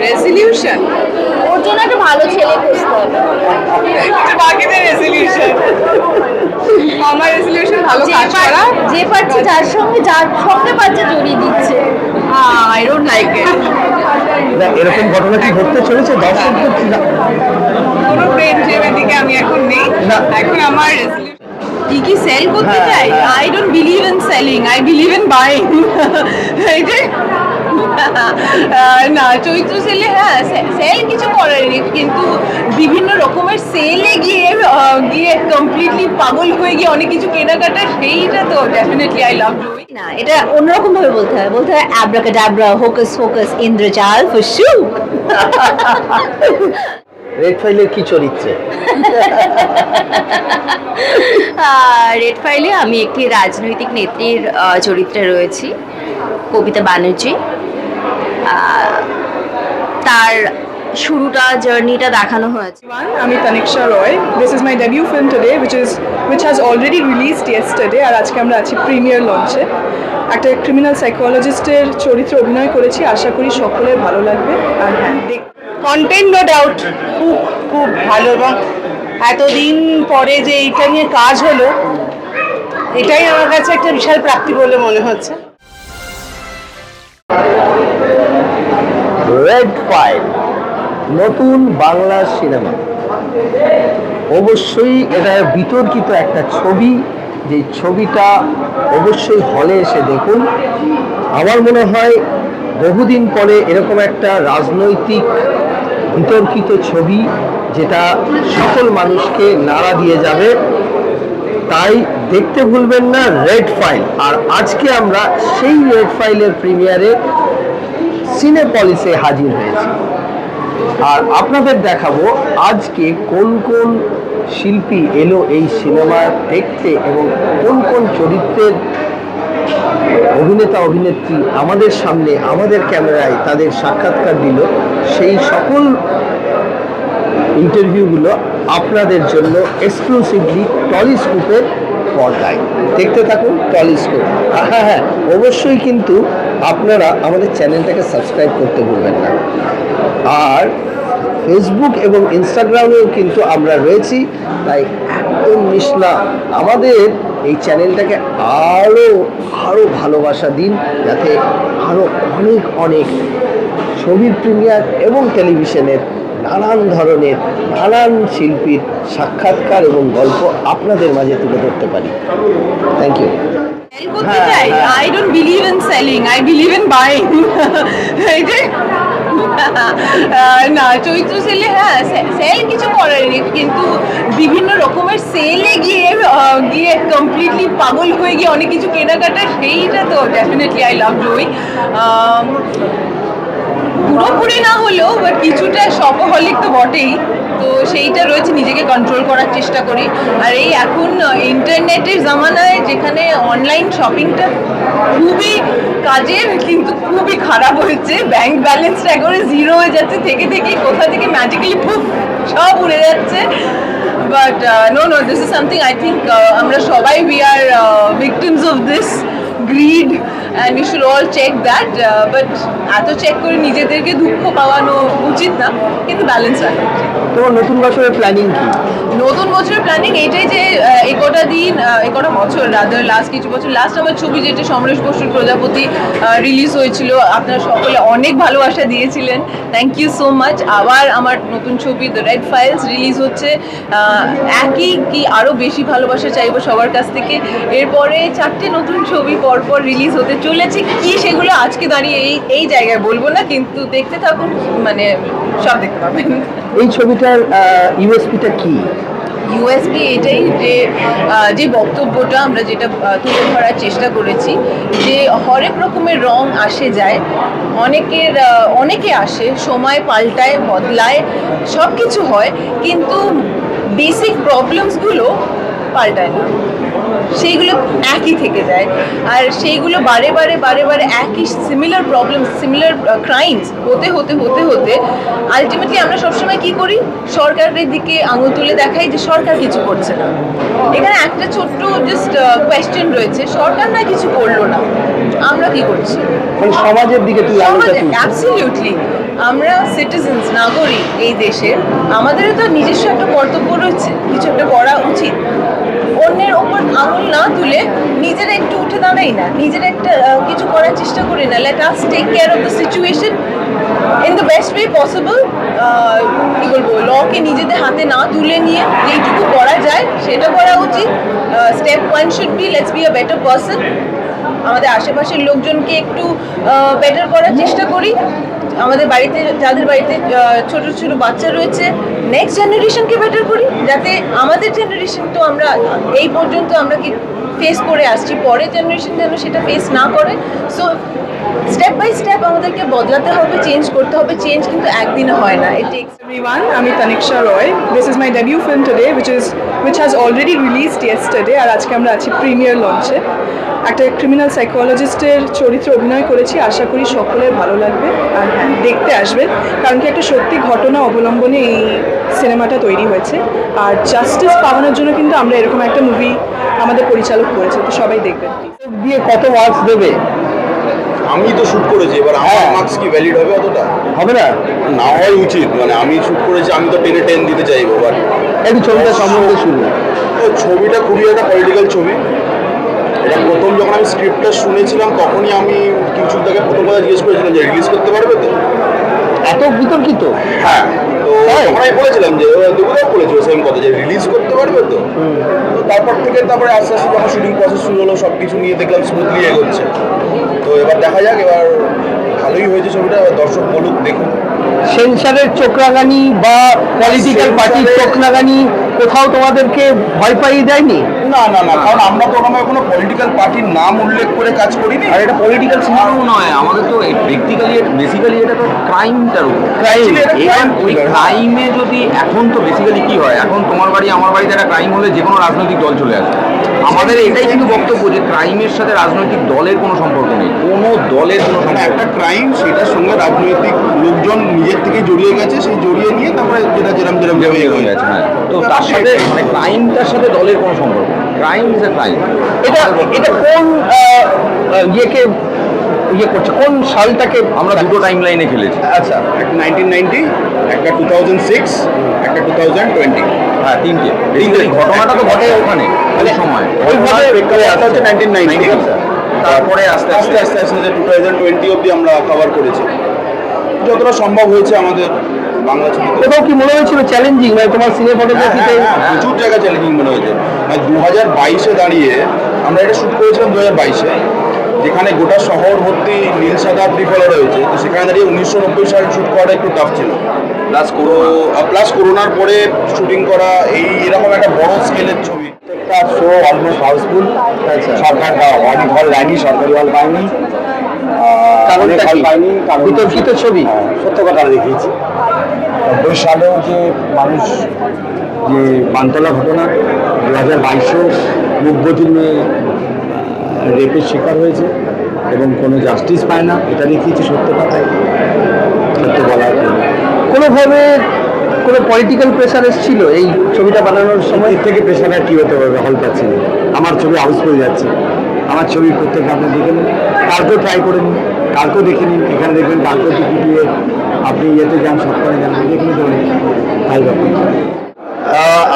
Resolution ওর জন্য একটা ভালো ছেলে খুঁজতে হবে। বাকিদের রেজলিউশন আমার রেজলিউশন ভালো কাজ করা। যে পারছে যার সঙ্গে যার সঙ্গে পারছে জড়িয়ে দিচ্ছে। আই ডোন্ট লাইক ইট এরকম ঘটনা কি ঘটতে চলেছে? দর্শকদের কি না- কোনো প্রেম প্রেমের দিকে আমি এখন নেই। এখন আমার কি কি সেল করতে হ্যাঁ, চাই। I don't believe in selling I believe in buying এই যে না চৈত্র সেলে হ্যাঁ সেল কিছু করার নেই কিন্তু বিভিন্ন রকমের সেলে গিয়ে গিয়ে কমপ্লিটলি পাগল হয়ে গিয়ে অনেক কিছু কেনাকাটা সেইটা তো ডেফিনেটলি আই লাভ ডুইং না এটা অন্যরকম ভাবে বলতে হয় বলতে হয় অ্যাব্রাকাডাব্রা হোকাস ফোকাস ইন্দ্রজাল ফুসু রেড ফাইলের কি চরিত্রে? রেড ফাইলে আমি একটি রাজনৈতিক নেত্রীর চরিত্রে রয়েছি কবিতা ব্যানার্জি আহ, তার শুরুটা জার্নিটা দেখানো হয়েছে। আমি Taniksha Roy. This is my debut film today which is which has already released yesterday, আর আজকে আমরা আছি প্রিমিয়ার লঞ্চে একটা ক্রিমিনাল সাইকোলজিস্টের চরিত্রে অভিনয় করেছি, আশা করি সকলের ভালো লাগবে। আর হ্যাঁ কন্টেন্ট নো ডাউট খুব খুব ভালো এবং এতদিন পরে যে এইটা নিয়ে কাজ হলো, এটাই আমার কাছে একটা বিশাল প্রাপ্তি বলে মনে হচ্ছে। রেড ফাইল নতুন বাংলা সিনেমা। অবশ্যই এটা বিতর্কিত একটা ছবি, যে ছবিটা অবশ্যই হলে এসে দেখুন। আমার মনে হয় বহুদিন পরে এরকম একটা রাজনৈতিক বিতর্কিত ছবি, যেটা সকল মানুষকে নাড়া দিয়ে যাবে, তাই দেখতে ভুলবেন না রেড ফাইল আর আজকে আমরা সেই রেড ফাইলের প্রিমিয়ারে সিনেপলিসে হাজির হয়েছি। আর আপনাদের দেখাবো আজকে কোন কোন শিল্পী এলো এই সিনেমা দেখতে এবং কোন কোন চরিত্রের অভিনেতা, অভিনেত্রী আমাদের সামনে, আমাদের ক্যামেরায় তাদের সাক্ষাৎকার দিল। সেই সকল ইন্টারভিউগুলো আপনাদের জন্য এক্সক্লুসিভলি টলিস্কোপের পর্দায়। দেখতে থাকুন, টলিস্কোপ। হ্যাঁ হ্যাঁ অবশ্যই কিন্তু আপনারা আমাদের চ্যানেলটাকে সাবস্ক্রাইব করতে ভুলবেন না। আর ফেসবুক এবং ইনস্টাগ্রামেও কিন্তু আমরা রয়েছি। তাই একদম মিস না আমাদের এই চ্যানেলটাকে আরও আরও ভালোবাসা দিন, যাতে আরও অনেক অনেক ছবির প্রিমিয়ার এবং টেলিভিশনের নানান ধরনের নানান শিল্পীর সাক্ষাৎকার এবং গল্প আপনাদের মাঝে তুলে ধরতে পারি। থ্যাংক ইউ হ্যাঁ, চাই। I don't believe in selling I believe in buying এই যে না চৈত্র সেলে হ্যাঁ সেল কিছু করার নেই কিন্তু বিভিন্ন রকমের সেলে গিয়ে গিয়ে কমপ্লিটলি পাগল হয়ে গিয়ে অনেক কিছু কেনাকাটা সেইটা তো ডেফিনেটলি আই লাভ ডুইং পুরোপুরি না হলেও বাট কিছুটা শপহলিক তো বটেই। তো সেইটা রয়েছে, নিজেকে কন্ট্রোল করার চেষ্টা করি। আর এই এখন ইন্টারনেটের জামানায় যেখানে অনলাইন শপিংটা খুবই কাজের, কিন্তু খুবই খারাপ হয়েছে। ব্যাংক ব্যালেন্সটা একবারে জিরো হয়ে যাচ্ছে। থেকে থেকে কোথা থেকে ম্যাজিক্যালি খুব সব উড়ে যাচ্ছে। But no no this is something I think আমরা সবাই we are victims of this grid and you should all check that but এত চেক করে নিজেদেরকে দুঃখ পাওয়ানো উচিত না, কিন্তু ব্যালেন্স রাখা উচিত। তোমার নতুন বছরের প্ল্যানিং কি? নতুন বছরের প্ল্যানিং এইটাই যে একটা দিন একটা বছর রাদার লাস্ট কিছু বছর লাস্ট আমার ছবি যেটা সমরেশ বসুর প্রজাপতি রিলিজ হয়েছিল, আপনারা সকলে অনেক ভালোবাসা দিয়েছিলেন। থ্যাংক ইউ সো মাচ আবার আমার নতুন ছবি দ্য রেড ফাইলস রিলিজ হচ্ছে। একই কি আরও বেশি ভালোবাসা চাইব সবার কাছ থেকে। এরপরে চারটে নতুন ছবি পরপর রিলিজ হতে চলেছে। কি সেগুলো আজকে দাঁড়িয়ে এই এই জায়গায় বলব না, কিন্তু দেখতে থাকুন মানে সব দেখতে পাবেন। এই ছবিটার ইউএসপিটা কি? ইউএসপি এটাই যে যে বক্তব্যটা আমরা যেটা তুলে ধরার চেষ্টা করেছি, যে হরেক রকমের রং আসে যায়, অনেকের অনেকে আসে, সময় পাল্টায়, বদলায় সব কিছু হয়, কিন্তু বেসিক প্রবলেমসগুলো পাল্টায় না। সেইগুলো একই থেকে যায়। আর সেইগুলো বারে বারে বারে বারে একই সিমিলার প্রবলেম সিমিলার ক্রাইমস হতে হতে হতে হতে আলটিমেটলি আমরা সবসময় কি করি? সরকারের দিকে আঙুল তুলে দেখাই যে সরকার কিছু করছে না। এখানে একটা ছোট্ট জাস্ট কোয়েশ্চেন রয়েছে সরকার না কিছু করল না? আমরা কি করছি? মানে সমাজের দিকে অ্যাবসলিউটলি আমরা সিটিজেন্স নাগরিক এই দেশের আমাদেরও তো নিজস্ব একটা কর্তব্য রয়েছে কিছু একটা করা উচিত। অন্যের ওপর আঙুল না তুলে নিজেরা একটু উঠে দাঁড়াই না। নিজের একটা কিছু করার চেষ্টা করি না। Let us take care of the situation in the best way possible কী বলব লকে নিজেদের হাতে না তুলে নিয়ে যেইটুকু করা যায়, সেটা করা উচিত। Step one should be let's be a better person আমাদের আশেপাশের লোকজনকে একটু বেটার করার চেষ্টা করি। আমাদের বাড়িতে যাদের বাড়িতে ছোট ছোট বাচ্চা রয়েছে নেক্সট জেনারেশনকে বেটার করি? যাতে আমাদের জেনারেশন তো আমরা এই পর্যন্ত আমরা কি ফেস করে আসছি পরের জেনারেশন যেন সেটা ফেস না করে। সো স্টেপ বাই স্টেপ আমাদেরকে বদলাতে হবে চেঞ্জ করতে হবে। চেঞ্জ কিন্তু একদিনে হয় না। ইট টেক্স everyone, আমি Taniksha Roy. This is my debut film today which is which has already released yesterday আর আজকে আমরা আছি প্রিমিয়ার লঞ্চে একটা ক্রিমিনাল সাইকোলজিস্টের চরিত্রে অভিনয় করেছি আশা করি সকলের ভালো লাগবে আর হ্যাঁ দেখতে আসবেন। কারণ কি একটা সত্যি ঘটনা অবলম্বনে এই সিনেমাটা তৈরি হয়েছে। আর জাস্টিস পাওয়ানোর জন্য কিন্তু আমরা এরকম একটা মুভি আমাদের পরিচালক করেছে তো সবাই দেখবেন। দিয়ে কত মার্কস দেবে? আমি তো শুট করেছি এবার আমার হ্যাঁ। মার্কস কি ভ্যালিড হবে অতটা? হবে না? না হয় উচিত মানে আমি শুট করেছি আমি তো টেনে টেন দিতে চাইব বাট একটু ছবিটা সম্বন্ধে শুরু ছবিটা খুবই একটা পলিটিক্যাল ছবি। এটা প্রথম যখন আমি স্ক্রিপ্টটা শুনেছিলাম তখনই আমি কিছু তাকে প্রথম কথা জিজ্ঞেস করেছিলাম যে রিলিজ করতে পারবে তো? এত বিতর্কিত? হ্যাঁ তো? তখন আমি বলেছিলাম যে দুপুরেও বলেছিল সেম কথা যে রিলিজ করতে পারবে তো? তারপর থেকে তারপরে আস্তে আস্তে যখন শুটিং প্রসেস শুরু হলো সব কিছু নিয়ে দেখলাম স্মুথলি এগোচ্ছে। তো এবার দেখা যাক এবার ভালোই হয়েছে ছবিটা এবার দর্শক বলুক দেখুন সেন্সারের চোখ রাগানি বা পলিটিক্যাল পার্টির সেন্সরে- চোখ রাগানি কোথাও তোমাদেরকে ভয় পাইয়ে দেয়নি? না না না কারণ আমরা তো ওখানে কোনো পলিটিক্যাল পার্টির নাম উল্লেখ করে কাজ করিনি। আর এটা পলিটিক্যাল সিনেমাও নয় আমাদের তো বেসিক্যালি বেসিক্যালি এটা তো ক্রাইমটার উপর। এবার ওই। ক্রাইমে যদি এখন তো বেসিক্যালি কি হয় এখন তোমার বাড়ি আমার বাড়িতে একটা ক্রাইম হলে যে কোনো রাজনৈতিক দল চলে আসে। আমাদের এটাই কিন্তু বক্তব্য যে ক্রাইমের সাথে রাজনৈতিক দলের কোনো সম্পর্ক নেই কোনো দলের কোনো মানে সম্পর্ক একটা ক্রাইম সেটার সঙ্গে রাজনৈতিক লোকজন নিজের থেকে জড়িয়ে গেছে সেই জড়িয়ে নিয়ে তারপরে যেটা নেই। হয়ে হয়ে গেছে হ্যাঁ। তো তার সাথে মানে ক্রাইমটার সাথে দলের কোনো সম্পর্ক ক্রাইম ইজ এ ক্রাইম এটা এটা কোন ইয়েকে ইয়ে করছে? কোন সালটাকে আমরা দুটো টাইম লাইনে খেলেছি। আচ্ছা। একটা নাইনটিন নাইনটি একটা টু থাউজেন্ড সিক্স একটা টু থাউজেন্ড টোয়েন্টি হ্যাঁ তিনটে। তিনটে ঘটনাটা তো ঘটে ওখানে ওই সময়। ওইভাবে হচ্ছে নাইনটিন নাইনটি তারপরে আস্তে আস্তে আস্তে আস্তে টু থাউজেন্ড টোয়েন্টি অব্দি আমরা কভার করেছি। যতটা সম্ভব হয়েছে আমাদের কোথাও কি মনে হয়েছিল চ্যালেঞ্জিং মানে তোমার সিনে ফটোগ্রাফিতে হ্যাঁ, হ্যাঁ, প্রচুর জায়গা চ্যালেঞ্জিং মনে হয়েছে। মানে দু হাজার বাইশে দাঁড়িয়ে আমরা এটা শুট করেছিলাম দু হাজার বাইশে যেখানে গোটা শহর ভর্তি নীল সাদা ত্রিফলা রয়েছে তো সেখানে দাঁড়িয়ে উনিশশো নব্বই সালে শুট করাটা একটু টাফ ছিল। প্লাস তো করোনা প্লাস করোনার পরে শুটিং করা এই এরকম একটা বড় স্কেলের ছবি। একটা শো অলমোস্ট হাউসফুল সরকার অনেক হল লাইনি সরকারি হল পায়নি কারণটা কি? বিতর্কিত ছবি? সত্য কথা দেখিয়েছি। নব্বই সালেও যে মানুষ যে বানতলা ঘটনা দু হাজার বাইশেও মুগ্ধটি মেয়ে রেপের শিকার হয়েছে এবং কোনো জাস্টিস পায় না এটা দেখিয়েছি সত্য কথাই। সত্য বলার কোনোভাবে কোনো পলিটিক্যাল প্রেশার এসেছিল এই ছবিটা বানানোর সময়? থেকে পেশাটা কী হতে পারবে হল পাচ্ছি আমার ছবি হাউসফুল যাচ্ছে। আমার ছবি প্রত্যেক আপনি দেখে নিন। কালকেও ট্রাই করে নিন। কালকেও দেখে নিন। এখানে দেখবেন কালকেও টিকিট দিয়ে আপনি ইয়েতে যান, সপ্তাহে যান দেখে নিতে পারেন। তাই ব্যাপার।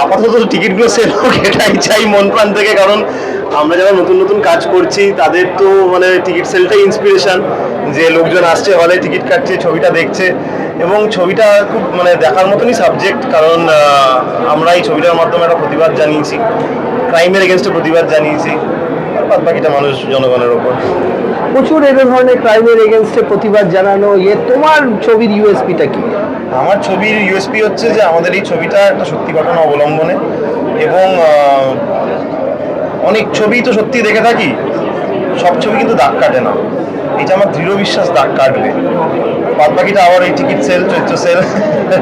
আপাতত টিকিটগুলো সেল হোক, এটাই চাই মন প্রাণ থেকে, কারণ আমরা যারা নতুন নতুন কাজ করছি, তাদের তো মানে টিকিট সেলটাই ইন্সপিরেশন যে লোকজন আসছে হলে টিকিট কাটছে, ছবিটা দেখছে, এবং ছবিটা খুব মানে দেখার মতনই সাবজেক্ট কারণ আমরা এই ছবিটার মাধ্যমে একটা প্রতিবাদ জানিয়েছি। ক্রাইমের এগেনস্টে প্রতিবাদ জানিয়েছি। বাদ বাকিটা মানুষ জনগণের ওপর। প্রচুর এই ধরনের ক্রাইমের এগেনস্টে প্রতিবাদ জানানো ইয়ে তোমার ছবির ইউএসপিটা কি? আমার ছবির ইউএসপি হচ্ছে যে আমাদের এই ছবিটা একটা সত্যি ঘটনা অবলম্বনে এবং অনেক ছবি তো সত্যি দেখে থাকি সব ছবি কিন্তু দাগ কাটে না। এটা আমার দৃঢ় বিশ্বাস দাগ কাটবে। বাদ বাকিটা আবার এই ticket sale Chaitra sale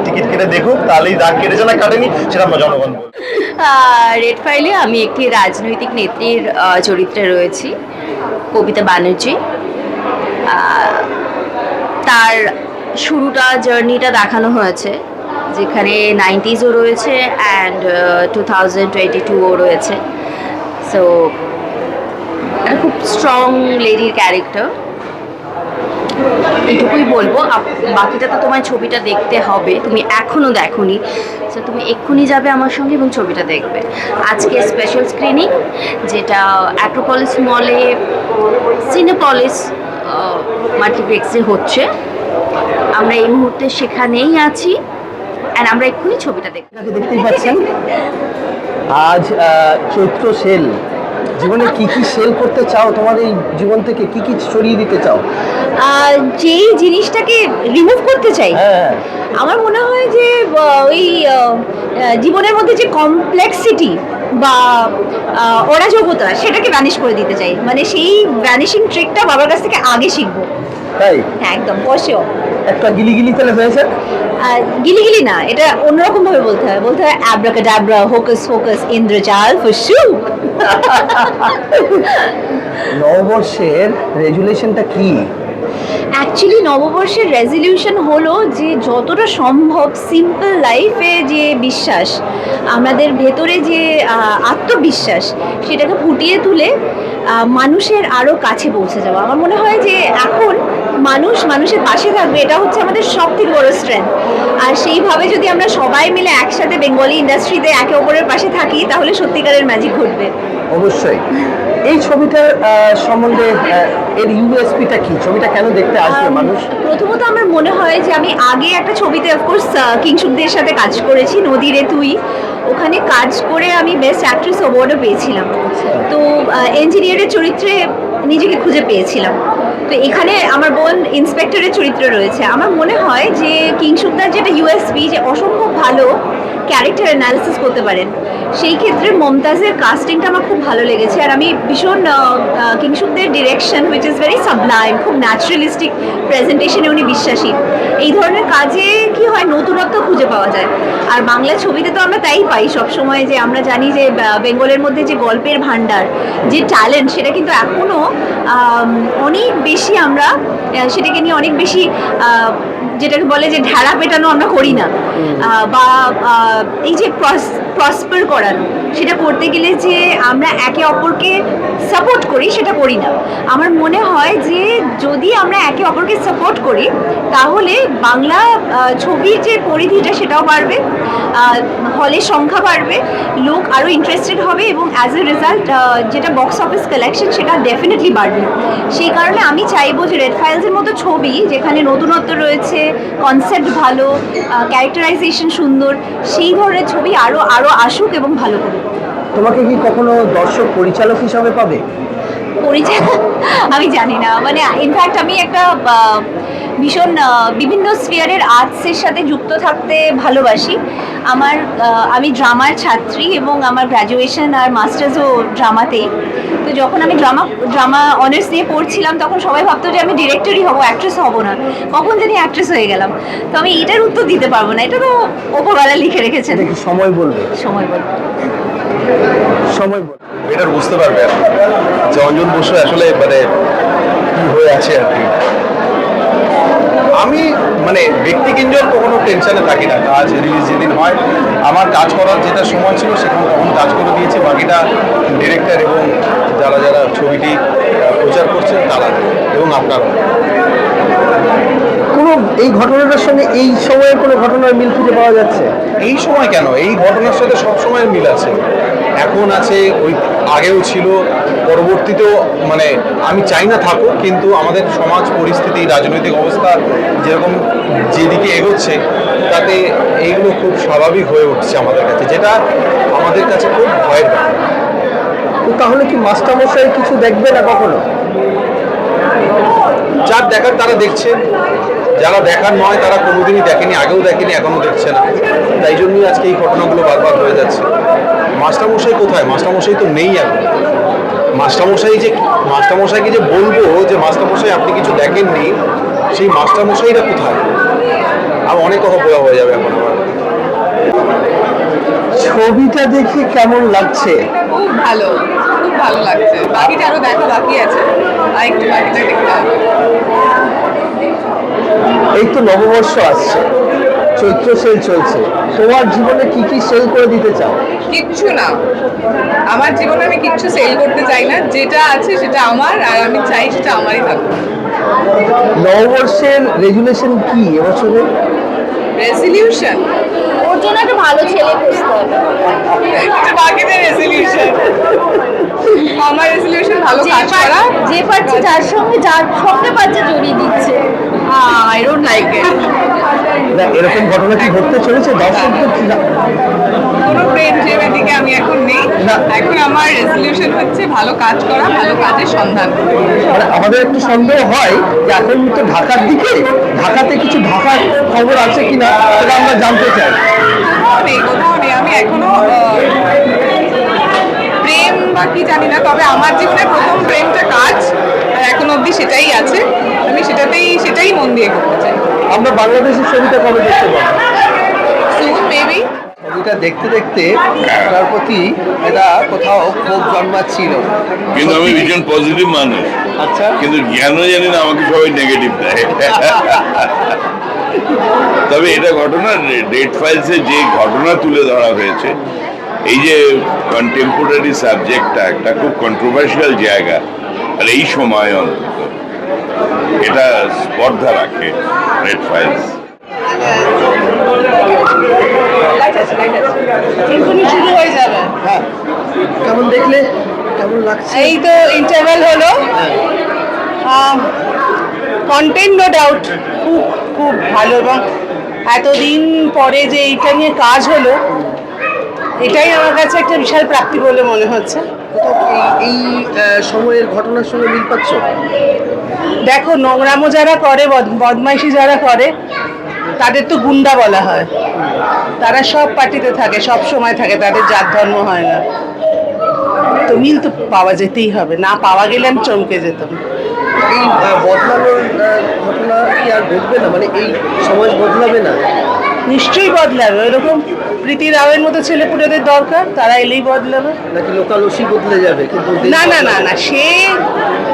ticket কেটে দেখুক, তাহলেই দাগ কেটেছে না, কাটেনি, সেটা আমরা জনগণ রেড ফাইলে আমি একটি রাজনৈতিক নেত্রীর চরিত্রে রয়েছি, কবিতা ব্যানার্জি তার শুরুটা জার্নিটা দেখানো হয়েছে, যেখানে নাইনটিজও রয়েছে অ্যান্ড টু থাউজেন্ড টোয়েন্টি টুও রয়েছে। সো খুব স্ট্রং লেডির ক্যারেক্টার এটুকুই বলব বাকিটা তো তোমার ছবিটা দেখতে হবে, তুমি এখনও দেখোনি। তো তুমি এক্ষুনি যাবে আমার সঙ্গে এবং ছবিটা দেখবে। আজকে স্পেশাল স্ক্রিনিং যেটা অ্যাক্রোপলিস মলে সিনেপলিস মাল্টিপ্লেক্সে হচ্ছে। আমরা এই মুহূর্তে সেখানেই আছি অ্যান্ড আমরা এক্ষুনি ছবিটা দেখতেই পাচ্ছেন। আজ চৈত্র সেল। জীবনে কি কি সেল করতে চাও? তোমার এই জীবন থেকে কি কি সরিয়ে দিতে চাও? যেই জিনিসটাকে রিমুভ করতে চাই হ্যাঁ আমার মনে হয় যে ওই জীবনের মধ্যে যে কমপ্লেক্সিটি বা অরাজকতা সেটাকে ভ্যানিশ করে দিতে চাই। মানে সেই ভ্যানিশিং ট্রিকটা বাবার কাছ থেকে আগে শিখব। তাই? হ্যাঁ একদম কষেও একটা গিলি গিলি তাহলে হয়েছে আর গিলি গিলি না এটা অন্যরকম ভাবে বলতে হয়। বলতে হয় অ্যাব্রাকাডাব্রা হোকাস ফোকাস ইন্দ্রজাল ফুসু নববর্ষের রেজুলেশনটা কি? অ্যাকচুয়ালি নববর্ষের রেজলিউশন হলো যে যতটা সম্ভব সিম্পল লাইফে যে বিশ্বাস, আমাদের ভেতরে যে আত্মবিশ্বাস, সেটাকে ফুটিয়ে তুলে মানুষের আরও কাছে পৌঁছে যাওয়া। আমার মনে হয় যে এখন মানুষ মানুষের পাশে থাকবে এটা হচ্ছে আমাদের সব থেকে বড় স্ট্রেংথ আর সেইভাবে যদি আমরা সবাই মিলে একসাথে বেঙ্গলি ইন্ডাস্ট্রিতে একে অপরের পাশে থাকি তাহলে সত্যিকারের ম্যাজিক ঘটবে। অবশ্যই। এই ছবিটার সম্বন্ধে এর ইউএসপিটা কি? ছবিটা কেন দেখতে আসবে মানুষ? প্রথমত আমার মনে হয় যে আমি আগে একটা ছবিতে অফকোর্স কিংশুকদের সাথে কাজ করেছি নদীরে তুই। ওখানে কাজ করে আমি বেস্ট অ্যাক্ট্রেস অ্যাওয়ার্ডও পেয়েছিলাম। তো ইঞ্জিনিয়ারের চরিত্রে নিজেকে খুঁজে পেয়েছিলাম। তো এখানে আমার বোন ইন্সপেক্টরের চরিত্র রয়েছে। আমার মনে হয় যে কিংসুকদার যেটা ইউএসপি যে অসম্ভব ভালো ক্যারেক্টার অ্যানালিসিস করতে পারেন। সেই ক্ষেত্রে মমতাজের কাস্টিংটা আমার খুব ভালো লেগেছে। আর আমি ভীষণ কিংশুকদের direction which is very sublime খুব ন্যাচারালিস্টিক প্রেজেন্টেশনে উনি বিশ্বাসী। এই ধরনের কাজে কি হয়, নতুনত্ব খুঁজে পাওয়া যায়। আর বাংলা ছবিতে তো আমরা তাই পাই সব সময় যে আমরা জানি যে বেঙ্গলের মধ্যে যে গল্পের ভান্ডার যে ট্যালেন্ট সেটা কিন্তু এখনও অনেক বেশি আমরা সেটাকে নিয়ে অনেক বেশি যেটাকে বলে যে ঢেড়া পেটানো আমরা করি না। বা এই যে প্রসপার করানো। সেটা করতে গেলে যে আমরা একে অপরকে সাপোর্ট করি, সেটা করি না। আমার মনে হয় যে যদি আমরা একে অপরকে সাপোর্ট করি, তাহলে বাংলা ছবির যে পরিধিটা সেটাও বাড়বে হলের সংখ্যা বাড়বে, লোক আরও ইন্টারেস্টেড হবে এবং অ্যাজ এ রেজাল্ট যেটা বক্স অফিস কালেকশন সেটা ডেফিনেটলি বাড়বে। সেই কারণে আমি চাইব যে রেড ফাইলসের মতো ছবি, যেখানে নতুনত্ব রয়েছে কনসেপ্ট ভালো ক্যারেক্টারাইজেশন সুন্দর, সেই ধরনের ছবি আরও আরও আসুক এবং ভালো করুক। তোমাকে কি কখনো দর্শক পরিচালক হিসাবে পাবে? আমি জানি না। মানে ইনফ্যাক্ট আমি একটা ভীষণ বিভিন্ন স্পিয়ারের আর্টসের সাথে যুক্ত থাকতে ভালোবাসি। আমার আমি ড্রামার ছাত্রী এবং আমার গ্র্যাজুয়েশন আর মাস্টার্সও ড্রামাতেই তো যখন আমি ড্রামা ড্রামা অনার্স নিয়ে পড়ছিলাম তখন সবাই ভাবতো যে আমি ডিরেক্টরই হব অ্যাক্ট্রেস হব না। কখন জানি অ্যাক্ট্রেস হয়ে গেলাম। তো আমি এটার উত্তর দিতে পারব না। এটা তো ওপরওয়ালা লিখে রেখেছেন। সময় বলবে? সময় বলব। সময় বলবে এটার বুঝতে পারবে। যে অঞ্জন বসু আসলে মানে কি হয়ে আছে আর কি। আমি মানে ব্যক্তি কিঞ্জন কখনো টেনশনে থাকি না। কাজ রিলিজ যেদিন হয় আমার কাজ করার যেটা সময় ছিল সেখানে তখন কাজ করে দিয়েছি। বাকিটা ডিরেক্টর এবং যারা যারা ছবিটি প্রচার করছেন তারা এবং আপনারা। কোনো এই ঘটনাটার সঙ্গে এই সময়ের কোনো ঘটনার মিল খুঁজে পাওয়া যাচ্ছে? এই সময় কেন? এই ঘটনার সাথে সব সময় মিল আছে। এখন আছে ওই আগেও ছিল পরবর্তীতেও মানে আমি চাই না থাকুক কিন্তু আমাদের সমাজ পরিস্থিতি রাজনৈতিক অবস্থা যেরকম যেদিকে এগোচ্ছে তাতে এইগুলো খুব স্বাভাবিক হয়ে উঠছে আমাদের কাছে যেটা আমাদের কাছে খুব ভয়ের ব্যাপার। তাহলে কি মাস্টারমশাই কিছু দেখবে না কখনো? যার দেখার তারা দেখছেন যারা দেখার নয় তারা কোনোদিনই দেখেনি আগেও দেখেনি এখনও দেখছে না। তাই জন্যই আজকে এই ঘটনাগুলো বারবার হয়ে যাচ্ছে। মাস্টারমশাই কোথায়? মাস্টারমশাই তো নেই এখন। মাস্টারমশাই যে মাস্টারমশাইকে যে বলব যে মাস্টারমশাই আপনি কিছু দেখেননি সেই মাস্টারমশাইরা কোথায়? আর অনেক কথা বলা হয়ে যাবে এখন আবার। ছবিটা দেখে কেমন লাগছে? খুব ভালো খুব ভালো লাগছে। বাকিটা আরও দেখা বাকি আছে। আর একটু বাকিটা দেখতে হবে। এই তো নববর্ষ আসছে। চৈত্র সেল চলছে। তোমার জীবনে কি কি সেল করে দিতে চাও? কিচ্ছু না। আমার জীবনে আমি কিচ্ছু সেল করতে চাই না। যেটা আছে সেটা আমার আর আমি চাই সেটা আমারই থাকুক। নববর্ষের রেগুলেশন কি এবছরে? রেজলিউশন ওর জন্য একটা ভালো ছেলে খুঁজতে হবে। বাকিদের রেজলিউশন আমার রেজলিউশন ভালো যে কাজ করা। যে পাচ্ছে যার সঙ্গে যার সঙ্গে পাচ্ছে জড়িয়ে দিচ্ছে। আই ডোন্ট লাইক ইট এরকম ঘটনা কি ঘটতে চলেছে? দর্শকদের কি না- কোনো প্রেম প্রেমের দিকে আমি এখন নেই। এখন আমার রেজলিউশন হচ্ছে ভালো কাজ করা ভালো কাজের সন্ধান। মানে আমাদের একটু সন্দেহ হয় যে এখন তো ঢাকার দিকে ঢাকাতে কিছু ঢাকার খবর আছে কিনা সেটা আমরা জানতে চাই। নেই কোথাও নেই। আমি এখনও প্রেম বা কি জানি না তবে আমার জীবনে প্রথম প্রেমটা কাজ আর এখন অবধি সেটাই আছে। আমি সেটাতেই সেটাই মন দিয়ে করতে চাই। আমরা বাংলাদেশের ছবিটা কবে দেখতে পাবো? ছবিটা দেখতে দেখতে তার প্রতি এটা কোথাও ক্ষোভ জন্মাচ্ছিল। কিন্তু আমি ভীষণ পজিটিভ মানুষ। আচ্ছা। কিন্তু জ্ঞান জানি না আমাকে সবাই নেগেটিভ দেয়। তবে এটা ঘটনা ডেট ফাইলসে যে ঘটনা তুলে ধরা হয়েছে এই যে কন্টেম্পোরারি সাবজেক্টটা একটা খুব কন্ট্রোভার্সিয়াল জায়গা আর এই সময় অন্তত। এটা স্পর্ধা রাখে রেড ফাইলস শুরু হয়ে যাবে। হ্যাঁ কেমন দেখলে? কেমন লাগছে? এই তো ইন্টারভেল হলো। কন্টেন্ট নো ডাউট খুব খুব ভালো এবং এতদিন পরে যে এইটা নিয়ে কাজ হলো এটাই আমার কাছে একটা বিশাল প্রাপ্তি বলে মনে হচ্ছে। এই- এই সময়ের ঘটনার সঙ্গে মিল পাচ্ছ? দেখো, নোংরামো যারা করে, বদ- বদমাইশি যারা করে, তাদের তো গুন্ডা বলা হয়। তারা সব পার্টিতে থাকে, সব সময় থাকে, তাদের জাত ধর্ম হয় না। তো মিল তো পাওয়া যেতেই হবে, না পাওয়া গেলে আমি চমকে যেতাম। এই বদলানোর ঘটনা কি আর ঘটবে না? মানে এই সমাজ বদলাবে না? নিশ্চয়ই বদলাবে ওইরকম প্রীতি রাওয়ের মতো ছেলে ছেলেপুলেদের দরকার তারা এলেই বদলাবে। নাকি লোকালসি বদলে যাবে কিন্তু না না না না সে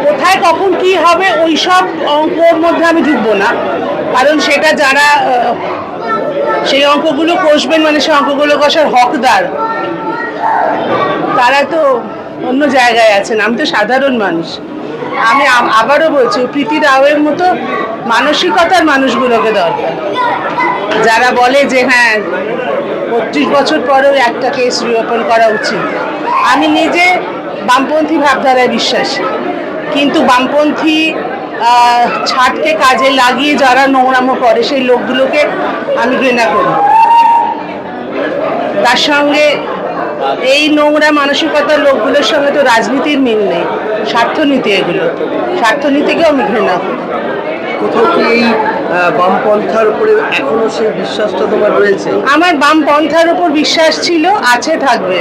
কোথায় কখন কি হবে ওই সব অঙ্কর মধ্যে আমি ঢুকবো না। কারণ সেটা যারা সেই অঙ্কগুলো কষবেন মানে সেই অঙ্কগুলো কষার হকদার। তারা তো অন্য জায়গায় আছেন আমি তো সাধারণ মানুষ। আমি আবারও বলছি প্রীতি রাওয়ের মতো মানসিকতার মানুষগুলোকে দরকার। যারা বলে যে হ্যাঁ পঁচিশ বছর পরেও একটা কেস রিওপেন করা উচিত। আমি নিজে বামপন্থী ভাবধারায় বিশ্বাসী। কিন্তু বামপন্থী ছাটকে কাজে লাগিয়ে যারা নোংরামো করে, সেই লোকগুলোকে আমি ঘৃণা করি। তার সঙ্গে এই নোংরা মানসিকতার লোকগুলোর সঙ্গে তো রাজনীতির মিল নেই, স্বার্থনীতি এগুলো। স্বার্থনীতিকেও আমি ঘৃণা করি। কোথাও কি এই বামপন্থার উপরে এখনও সেই বিশ্বাসটা তোমার রয়েছে? আমার বামপন্থার উপর বিশ্বাস ছিল, আছে, থাকবে।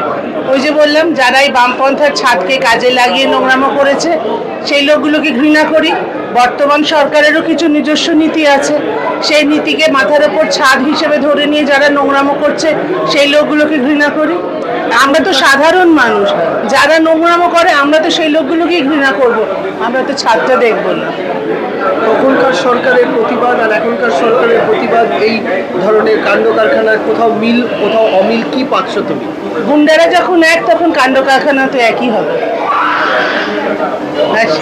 ওই যে বললাম যারা এই বামপন্থার ছাদকে কাজে লাগিয়ে নোংরামো করেছে, সেই লোকগুলোকে ঘৃণা করি। বর্তমান সরকারেরও কিছু নিজস্ব নীতি আছে। সেই নীতিকে মাথার ওপর ছাদ হিসেবে ধরে নিয়ে যারা নোংরামো করছে সেই লোকগুলোকে ঘৃণা করি। আমরা তো সাধারণ মানুষ। যারা নোংরামো করে আমরা তো সেই লোকগুলোকেই ঘৃণা করব। আমরা তো ছাদটা দেখব না। তখনকার সরকারের প্রতিবাদ আর এখনকার সরকারের প্রতিবাদ এই ধরনের কাণ্ড কারখানার কোথাও মিল কোথাও অমিল কি পাচ্ছ তুমি? গুন্ডারা যখন এক তখন কাণ্ড কারখানা তো একই হবে। ব্যাস।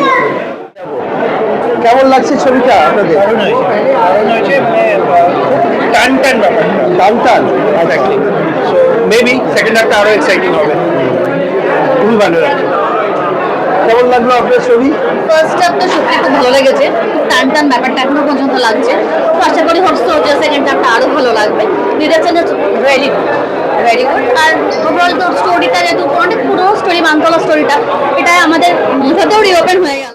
কেমন লাগছে ছবিটা আপনাদের? টান টান ব্যাপার। টান টান? মেবি সেকেন্ড হাফটা আরও এক্সাইটিং হবে। খুবই ভালো লাগছে। কেমন লাগল আপনার ছবি? ফার্স্ট হাফটা সত্যি খুব ভালো লেগেছে। টান টান ব্যাপারটা এখনও পর্যন্ত লাগছে। তো আশা করি হচ্ছে যে সেকেন্ড হাফটা আরও ভালো লাগবে। Direction is very good very good R overall তো স্টোরিটা যেহেতু অনেক পুরো স্টোরি মানতলা স্টোরিটা এটা আমাদের মাথাতেও রিওপেন হয়ে গেল।